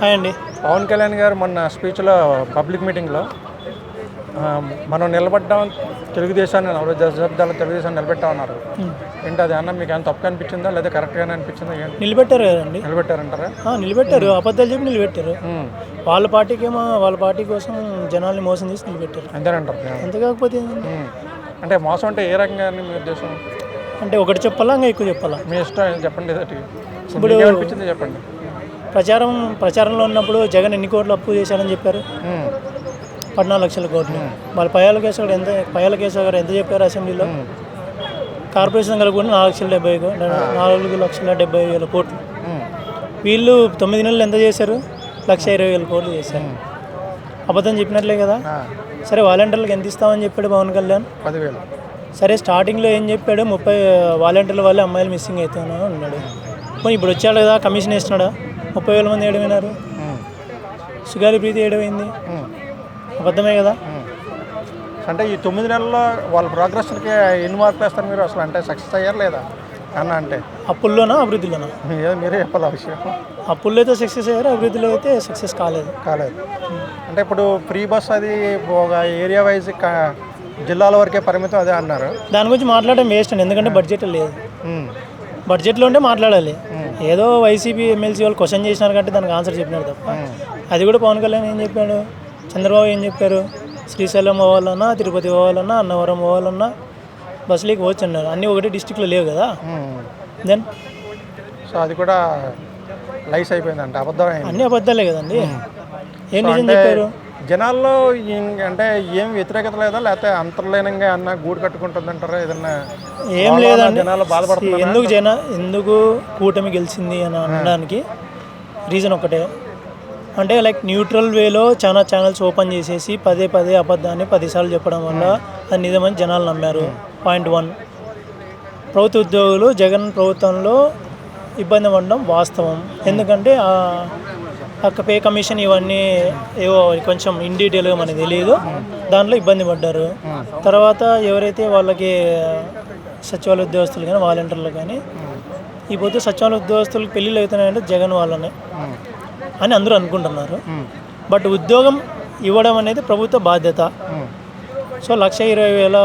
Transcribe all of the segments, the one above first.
Hi అండి. పవన్ కళ్యాణ్ గారు మొన్న స్పీచ్లో పబ్లిక్ మీటింగ్లో మనం నిలబడ్డాం తెలుగుదేశాన్ని నలభై దశాబ్దాల తెలుగుదేశాన్ని నిలబెట్టామన్నారు ఏంటి అది అన్న మీకు ఏమైనా తప్పు అనిపించిందా? లేదా కరెక్ట్గానే అనిపించిందా? నిలబెట్టారు కదండి. నిలబెట్టారంటారా? నిలబెట్టారు. అబద్ధాలు చెప్పి నిలబెట్టారు. వాళ్ళ పార్టీకి ఏమో వాళ్ళ పార్టీ కోసం జనాల్ని మోసం చేసి నిలబెట్టారు. అంతేనంటారు. అంతే కాకపోతే. అంటే మోసం అంటే ఏ రకంగా మీ ఉద్దేశం? అంటే ఒకటి చెప్పాలా? ఇంకా ఎక్కువ చెప్పాలా? మీ ఇష్టం చెప్పండి? ఇప్పుడు అనిపించింది చెప్పండి? ప్రచారం ప్రచారంలో ఉన్నప్పుడు జగన్ ఎన్ని కోట్లు అప్పు చేశారని చెప్పారు? పద్నాలుగు లక్షల కోట్లు. వాళ్ళ పయాల కేసు గారు ఎంత పయాల కేసు గారు ఎంత చెప్పారు అసెంబ్లీలో? కార్పొరేషన్ కలుపుకొని నాలుగు లక్షల డెబ్బై నాలుగు లక్షల డెబ్బై వేల కోట్లు. వీళ్ళు తొమ్మిది నెలలు ఎంత చేశారు? లక్ష ఇరవై వేల కోట్లు చేశారు. అబద్ధం చెప్పినట్లే కదా? సరే వాలంటీర్లకు ఎంత ఇస్తామని చెప్పాడు పవన్ కళ్యాణ్? పదివేలు. సరే స్టార్టింగ్లో ఏం చెప్పాడు? ముప్పై వాలంటీర్ల వల్లే అమ్మాయిలు మిస్సింగ్ అవుతాను అన్నాడు. ఇప్పుడు వచ్చాడు కదా కమిషన్ వేస్తున్నాడా? ముప్పై వేల మంది ఏడమైనారు సుగాలి ప్రీతి ఏడమైంది అబద్ధమే కదా. అంటే ఈ తొమ్మిది నెలల్లో వాళ్ళ ప్రోగ్రెస్కి ఎన్ని మార్కులు వేస్తారు మీరు అసలు? అంటే సక్సెస్ అయ్యారు లేదా? అన్న అంటే. అప్పుల్లోనా అభివృద్ధిలోనా? ఏదో మీరే చెప్పాలి విషయం. అప్పుల్లో అయితే సక్సెస్ అయ్యారు అభివృద్ధిలో అయితే సక్సెస్ కాలేదు. కాలేదు. అంటే ఇప్పుడు ఫ్రీ బస్ అది ఒక ఏరియా వైజ్ జిల్లాల వరకే పరిమితం అదే అన్నారు. దాని గురించి మాట్లాడడం వేస్ట్ అండి ఎందుకంటే బడ్జెట్ లేదు. బడ్జెట్లో ఉంటే మాట్లాడాలి. ఏదో వైసీపీ ఎమ్మెల్సీ వాళ్ళు క్వశ్చన్ చేసినారు కాబట్టి దానికి ఆన్సర్ చెప్పినారు తప్ప. అది కూడా పవన్ కళ్యాణ్ ఏం చెప్పాడు? చంద్రబాబు ఏం చెప్పారు? శ్రీశైలం పోవాలన్నా తిరుపతి పోవాలన్నా అన్నవరం పోవాలన్నా బస్సులోకి పోవచ్చు అన్నారు. అన్నీ ఒకటే డిస్టిక్లో లేవు కదా. దెన్ సో అది కూడా లైస్ అయిపోయిందంట అబద్ధం అన్నీ అబద్ధాలే కదండి. ఏం నిజం చెప్పారు? జనాల్లో అంటే ఏం వ్యతిరేకత లేదా? లేకపోతే అంతర్లీనంగా అన్న గూడు కట్టుకుంటుందంటారా? ఏదన్నా ఏం లేదండి. జనాలు బాధపడుతున్నారు? ఎందుకు జన ఎందుకు కూటమి గెలిచింది అని అనడానికి రీజన్ ఒకటే అంటే లైక్ న్యూట్రల్ వేలో చాలా ఛానల్స్ ఓపెన్ చేసేసి పదే పదే అబద్ధాన్ని పదిసార్లు చెప్పడం వల్ల అది నిజమని జనాలు నమ్మారు. Point one. ప్రభుత్వ ఉద్యోగులు జగన్ ప్రభుత్వంలో ఇబ్బంది పడడం వాస్తవం. ఎందుకంటే అక్క పే కమిషన్ ఇవన్నీ ఏవో కొంచెం ఇన్ డీటెయిల్గా మనకు తెలియదు దాంట్లో ఇబ్బంది పడ్డారు. తర్వాత ఎవరైతే వాళ్ళకి సచివాలయ ఉద్యోగస్తులు కానీ వాలంటీర్లు కానీ ఈ పొద్దు సచివాలయ ఉద్యోగస్తులకు పెళ్ళిళ్ళు అవుతున్నాయంటే జగన్ వాళ్ళనే అని అందరూ అనుకుంటున్నారు. బట్ ఉద్యోగం ఇవ్వడం అనేది ప్రభుత్వ బాధ్యత. సో లక్ష ఇరవై వేల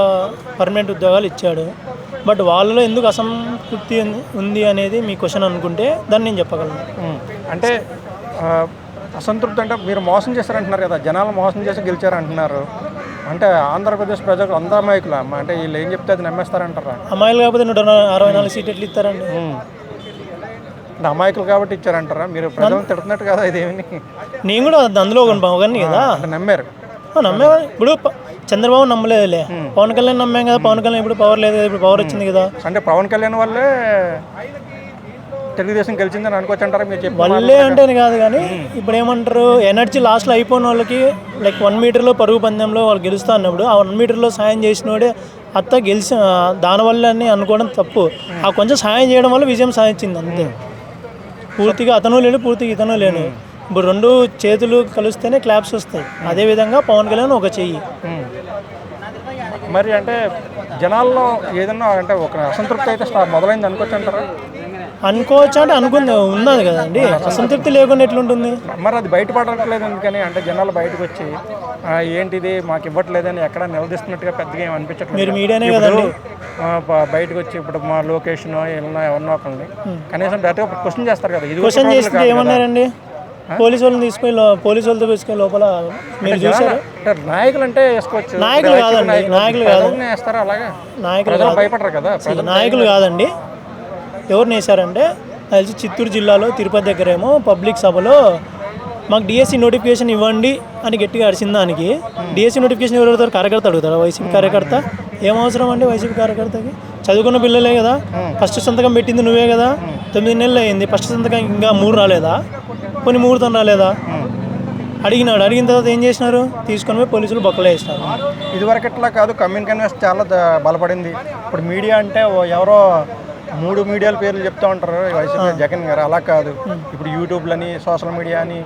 పర్మనెంట్ ఉద్యోగాలు ఇచ్చాడు. బట్ వాళ్ళలో ఎందుకు అసంతృప్తి ఉంది అనేది మీ క్వశ్చన్ అనుకుంటే దాన్ని నేను చెప్పగలను. అంటే అసంతృప్తి అంటే మీరు మోసం చేశారంటున్నారు కదా జనాలు మోసం చేసి గెలిచారంటున్నారు. అంటే ఆంధ్రప్రదేశ్ ప్రజలు అందరూ అమాయకులు అంటే వీళ్ళు ఏం చెప్తే అది నమ్మేస్తారంటారా? అమ్మాయిలు కాకపోతే నూట అరవై నాలుగు సీట్లు ఎట్లా ఇస్తారండి. అంటే అమాయకులు కాబట్టి ఇచ్చారంటారా? మీరు ప్రజలు తిడుతున్నట్టు కదా ఇదేమి నేను కూడా అందులో ఒక ఒకరిని కదా. నమ్మారు. ఆ, నమ్మే ఇప్పుడు చంద్రబాబు నమ్మలేదులే. పవన్ కళ్యాణ్ నమ్మాం కదా పవన్ కళ్యాణ్ ఇప్పుడు పవర్ లేదు ఇప్పుడు పవర్ వచ్చింది కదా. అంటే పవన్ కళ్యాణ్ వల్లే తెలుగుదేశం గెలిచిందని అనుకోవచ్చు అంటారా మీరు చెప్పి వల్లే అంటేనే కాదు కానీ ఇప్పుడు ఏమంటారు ఎనర్జీ లాస్ట్లో అయిపోయిన వాళ్ళకి లైక్ వన్ మీటర్లో పరుగు పందెంలో వాళ్ళు గెలుస్తా అన్నప్పుడు ఆ వన్ మీటర్లో సాయం చేసినోడే అత్త గెలిచి దానివల్ల అని అనుకోవడం తప్పు. ఆ కొంచెం సాయం చేయడం వల్ల విజయం సాధించింది అంతే. పూర్తిగా అతను లేడు పూర్తిగా ఇతను లేడు. ఇప్పుడు రెండు చేతులు కలిస్తేనే క్లాప్స్ వస్తాయి. అదేవిధంగా పవన్ కళ్యాణ్ ఒక చెయ్యి. మరి అంటే జనాల్లో ఏదన్నా అంటే ఒక అసంతృప్తి అయితే మొదలైంది అనుకోవచ్చు అంటారా అనుకోవచ్చు అంటే అనుకుంది ఉన్నది కదండి. అసంతృప్తి లేకుండా ఎట్లుంటుంది? మరి అది బయటపడట్లేదు ఎందుకని అంటే జనాలు బయటకు వచ్చి "ఆ, ఏంటిది మాకు ఇవ్వట్లేదని ఎక్కడ నిలదీస్తున్నట్టుగా పెద్దగా ఏం అనిపించట్లేదు. మీరు మీడియానే కదండి. బయటకు వచ్చి ఇప్పుడు మా లొకేషన్ ఎవరన్నా ఎవరినో ఒకరిని కనీసం డైరెక్ట్గా క్వశ్చన్ చేస్తారు కదా ఇది క్వశ్చన్ చేస్తే ఏమన్నారండి? పోలీసు వాళ్ళని తీసుకొని పోలీసు వాళ్ళతో తీసుకొని లోపల మీరు చూసారు నాయకులు అంటే వేసుకోవచ్చు. నాయకులు కాదండి, నాయకులు- కాదు. అలాగా? నాయకులు. భయపడరు కదా నాయకులు కాదండి. ఎవరిని వేశారంటే నాకు తెలిసి చిత్తూరు జిల్లాలో తిరుపతి దగ్గరేమో పబ్లిక్ సభలో మాకు డిఎస్సి నోటిఫికేషన్ ఇవ్వండి అని గట్టిగా అరిచిన దానికి. డిఎస్సి నోటిఫికేషన్ ఎవరు అడుగుతారు? కార్యకర్త అడుగుతారా. వైసీపీ కార్యకర్త. ఏం అవసరం అండి వైసీపీ కార్యకర్తకి? చదువుకున్న పిల్లలే కదా. ఫస్ట్ సంతకం పెట్టింది నువ్వే కదా. తొమ్మిది నెలలు అయింది. ఫస్ట్ సంతకం ఇంకా మూడు రాలేదా? కొన్ని ముహూర్తం రాలేదా? అడిగినాడు. అడిగిన తర్వాత ఏం చేసినారు? తీసుకొని పోయి పోలీసులు బొక్కలు వేసినారు. ఇదివరకట్లా కాదు కమ్యూన్ కన్వెన్స్ చాలా బలపడింది. ఇప్పుడు మీడియా అంటే ఎవరో మూడు మీడియాల పేర్లు చెప్తా ఉంటారు. వైసీపీ జగన్ గారు అలా కాదు. ఇప్పుడు యూట్యూబ్లని సోషల్ మీడియా అని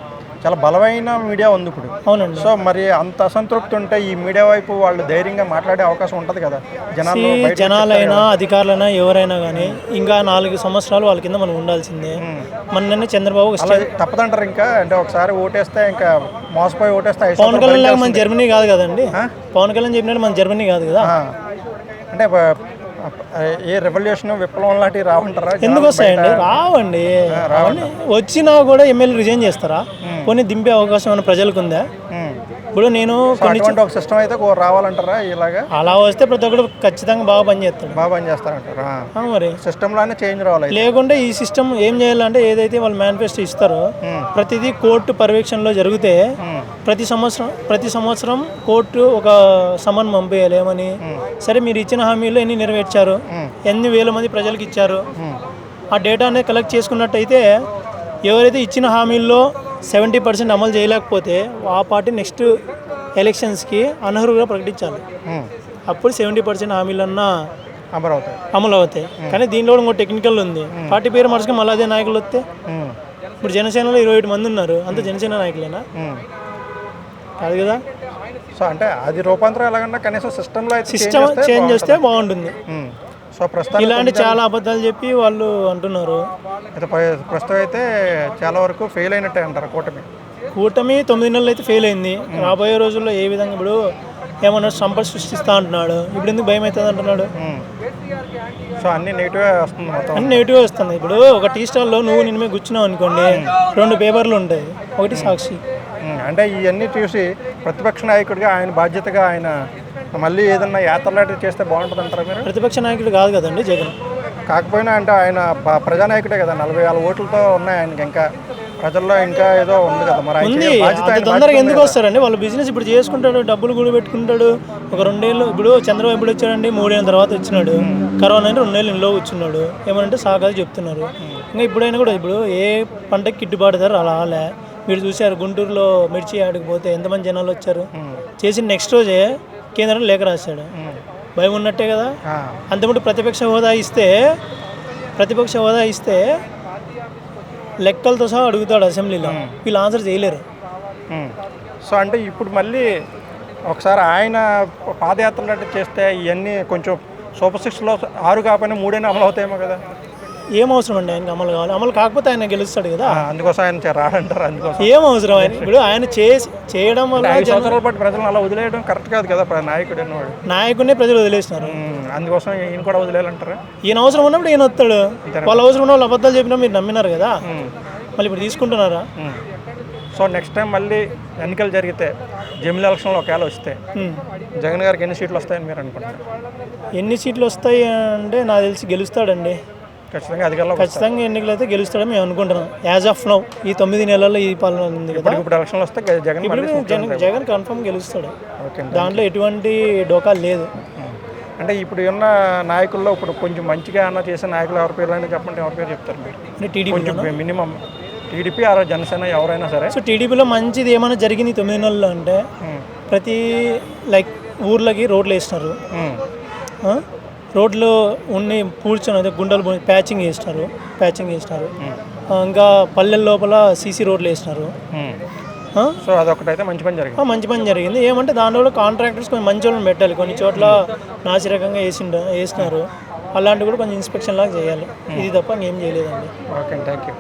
చాలా బలమైన మీడియా ఉంది ఇప్పుడు. అవునండి. సో మరి అంత అసంతృప్తి ఉంటే ఈ మీడియా వైపు వాళ్ళు ధైర్యంగా మాట్లాడే అవకాశం ఉంటుంది కదా. జనాలు జనాలైనా అధికారులైనా ఎవరైనా కానీ ఇంకా నాలుగు సంవత్సరాలు వాళ్ళ కింద మనం ఉండాల్సిందే. మొన్ననే చంద్రబాబు తప్పదంటారు ఇంకా. అంటే ఒకసారి ఓటేస్తే ఇంకా మోసపోయి ఓటేస్తే పవన్ కళ్యాణ్ లాగా మన జర్మనీ కాదు కదండి. పవన్ కళ్యాణ్ చెప్పినట్టు మన జర్మనీ కాదు కదా. అంటే ఏ రెవల్యూషన్ విప్లవం లాంటివి రావంటారా? ఎందుకు వస్తాయండి? రావండి. అవన్నీ వచ్చినా కూడా ఎమ్మెల్యే రిజైన్ చేస్తారా? కొన్ని దింపే అవకాశం ఏమైనా ప్రజలకు ఉందా. ఇప్పుడు నేను కొన్ని ఒక సిస్టమ్ అయితే రావాలంటారా ఇలాగా? అలా వస్తే ప్రతి ఒక్కరు ఖచ్చితంగా బాగా పనిచేస్తాడు బాగా పని చేస్తారంటారా? ఆ మరి. సిస్టంలోనే చేంజ్ రావాలి లేకుంటే ఈ సిస్టమ్ ఏం చేయాలంటే ఏదైతే వాళ్ళు మేనిఫెస్టో ఇస్తారో ప్రతిదీ కోర్టు పర్యవేక్షణలో జరిగితే ప్రతి సంవత్సరం ప్రతి సంవత్సరం కోర్టు ఒక సమన్ పంపేయాలి ఏమని సరే మీరు ఇచ్చిన హామీలు ఎన్ని నెరవేర్చారు? ఎన్ని వేల మంది ప్రజలకు ఇచ్చారు? ఆ డేటా అనేది కలెక్ట్ చేసుకున్నట్టయితే ఎవరైతే ఇచ్చిన హామీల్లో సెవెంటీ పర్సెంట్ అమలు చేయలేకపోతే ఆ పార్టీ నెక్స్ట్ ఎలక్షన్స్కి అనర్హులుగా ప్రకటించాలి. ఉమ్. అప్పుడు సెవెంటీ పర్సెంట్ హామీలన్నా అమరావతి అమలు అవుతాయి కానీ దీనిలో కూడా ఇంకో టెక్నికల్ ఉంది. పార్టీ పేరు మరచుకొని మళ్ళీ అదే నాయకులు వస్తే. ఇప్పుడు జనసేనలో ఇరవై ఏడు మంది ఉన్నారు. అంత జనసేన నాయకులేనా. కాదు కదా? సో అంటే అది రూపాంతరం ఎలాగన్నా కనీసం సిస్టంలో సిస్టమ్ చేంజ్ చేస్తే బాగుంటుంది. సో ప్రస్తుతానికి ఇలాంటి చాలా అబద్ధాలు చెప్పి వాళ్ళు అంటున్నారు. అయితే ప్రస్తుతం అయితే చాలా వరకు ఫెయిల్ అయినట్టే అంటారు కూటమి. కూటమి తొమ్మిది నెలలు అయితే ఫెయిల్ అయింది. రాబోయే రోజుల్లో ఏ విధంగా ఇప్పుడు ఏమన్నా సంపద సృష్టిస్తా అంటున్నాడు? ఇప్పుడు ఎందుకు భయం అవుతుంది అంటున్నాడు. సో అన్ని నెగిటివే వస్తుంది మొత్తం. అన్ని నెగిటివ్ వస్తుంది. ఇప్పుడు ఒక టీ స్టాల్లో నువ్వు నిన్న మీద కూర్చున్నావు అనుకోండి రెండు పేపర్లు ఉంటాయి. ఒకటి సాక్షి. అంటే ఇవన్నీ చూసి ప్రతిపక్ష నాయకుడిగా ఆయన బాధ్యతగా ఆయన మళ్ళీ ఏదన్నా యాత్ర లాంటివి చేస్తే బాగుంటుంది అంటారా మీరు? ప్రతిపక్ష నాయకుడు కాదు కదండి జగన్. కాకపోయినా అంటే ఆయన ప్రజానాయకుడే కదా నలభై వేల ఓట్లతో ఉన్నాయి ఆయనకి ఇంకా. ప్రజల్లో ఇంకా ఏదో ఉంది కదా మరి ఉంది. అంత తొందరగా ఎందుకు వస్తారండి? వాళ్ళ బిజినెస్ ఇప్పుడు చేసుకుంటాడు డబ్బులు కూడా పెట్టుకుంటాడు. ఒక రెండేళ్ళు ఇప్పుడు చంద్రబాబు ఎప్పుడు వచ్చాడండి? మూడేళ్ళ తర్వాత వచ్చినాడు. కరోనా అంటే రెండేళ్ళు ఇంట్లో కూర్చున్నాడు ఏమనంటే సాగాలు చెప్తున్నారు. ఇంకా ఇప్పుడైనా కూడా ఇప్పుడు ఏ పంటకి గిట్టుబాటు ధర అలా రాలే మీరు చూశారు గుంటూరులో మిర్చి ఆడికి పోతే ఎంతమంది జనాలు వచ్చారు? చేసిన నెక్స్ట్ రోజే కేంద్రం లేఖ రాశాడు. భయం ఉన్నట్టే కదా? అంతకుముందు ప్రతిపక్ష హోదా ఇస్తే ప్రతిపక్ష హోదా ఇస్తే లెక్కలతో సహా అడుగుతాడు అసెంబ్లీలో. వీళ్ళు ఆన్సర్ చేయలేరు. సో అంటే ఇప్పుడు మళ్ళీ ఒకసారి ఆయన పాదయాత్ర లాంటివి చేస్తే ఇవన్నీ కొంచెం సూపర్ సిక్స్లో ఆరు కాకపోయినా మూడైనా అమలు అవుతాయేమో కదా? ఏం అవసరం అండి ఆయనకి అమలు కావాలి? అమలు కాకపోతే ఆయన గెలుస్తాడు కదా. అందుకోసం ఆయన రాడంటారు అందుకోసం. ఏం అవసరం ఆయన ఇప్పుడు ఆయన చేసి చేయడం వల్ల ఐదు సంవత్సరాల పాటు ప్రజలను అలా వదిలేయడం కరెక్ట్ కాదు కదా నాయకుడు అన్నవాడు. నాయకుడినే ప్రజలు వదిలేస్తున్నారు. అందుకోసం ఈయన కూడా వదిలేయాలంటారా? ఈయన అవసరం ఉన్నప్పుడు ఈయన వస్తాడు. వాళ్ళ అవసరం ఉన్న వాళ్ళు అబద్ధాలు చెప్పినా మీరు నమ్మినారు కదా. మళ్ళీ ఇప్పుడు తీసుకుంటున్నారా. సో నెక్స్ట్ టైం మళ్ళీ ఎన్నికలు జరిగితే జమిలి ఎలక్షన్లో ఒకవేళ వస్తే. జగన్ గారికి ఎన్ని సీట్లు వస్తాయని మీరు అనుకుంటున్నారు? ఎన్ని సీట్లు వస్తాయి అంటే నాకు తెలిసి గెలుస్తాడండి. ఖచ్చితంగా అధికారంలో ఖచ్చితంగా ఎన్నికలు అయితే గెలుస్తాడని మేము అనుకుంటున్నాం. యాజ్ ఆఫ్ నౌ ఈ తొమ్మిది నెలల్లో ఈ పాలన ఉంది కదా. ఇప్పుడు ఎలక్షన్లు వస్తే జగన్ జగన్ జగన్ కన్ఫర్మ్ గెలుస్తాడు. ఓకే దాంట్లో ఎటువంటి డోకా లేదు. అంటే ఇప్పుడు ఉన్న నాయకుల్లో ఇప్పుడు కొంచెం మంచిగా అన్న చేసే నాయకులు ఎవరి పేర్లు అయినా చెప్పండి ఎవరి పేరు చెప్తారు మీరు? టీడీపీ మినిమం టీడీపీ ఆరో జనసేన ఎవరైనా సరే. సో టీడీపీలో మంచిది ఏమైనా జరిగింది తొమ్మిది నెలల్లో అంటే. ప్రతి లైక్ ఊర్లకి రోడ్లు వేసినారు. ఆ? రోడ్లు ఉన్ని పూడ్చొని అదే గుండెలు ప్యాచింగ్ వేసినారు ప్యాచింగ్ వేసినారు ఆ, ఇంకా పల్లెల లోపల సీసీ రోడ్లు వేసినారు? సో అదొకటైతే మంచి పని జరిగింది. మంచి పని జరిగింది. ఏమంటే కూడా కాంట్రాక్టర్స్ కొంచెం మంచి వాళ్ళని పెట్టాలి. కొన్ని చోట్ల నాసిరకంగా వేసిండ వేసినారు. అలాంటివి కూడా కొంచెం ఇన్స్పెక్షన్ లాగా చేయాలి. ఇది తప్ప ఇంకేం చేయలేదండి. Okay thank you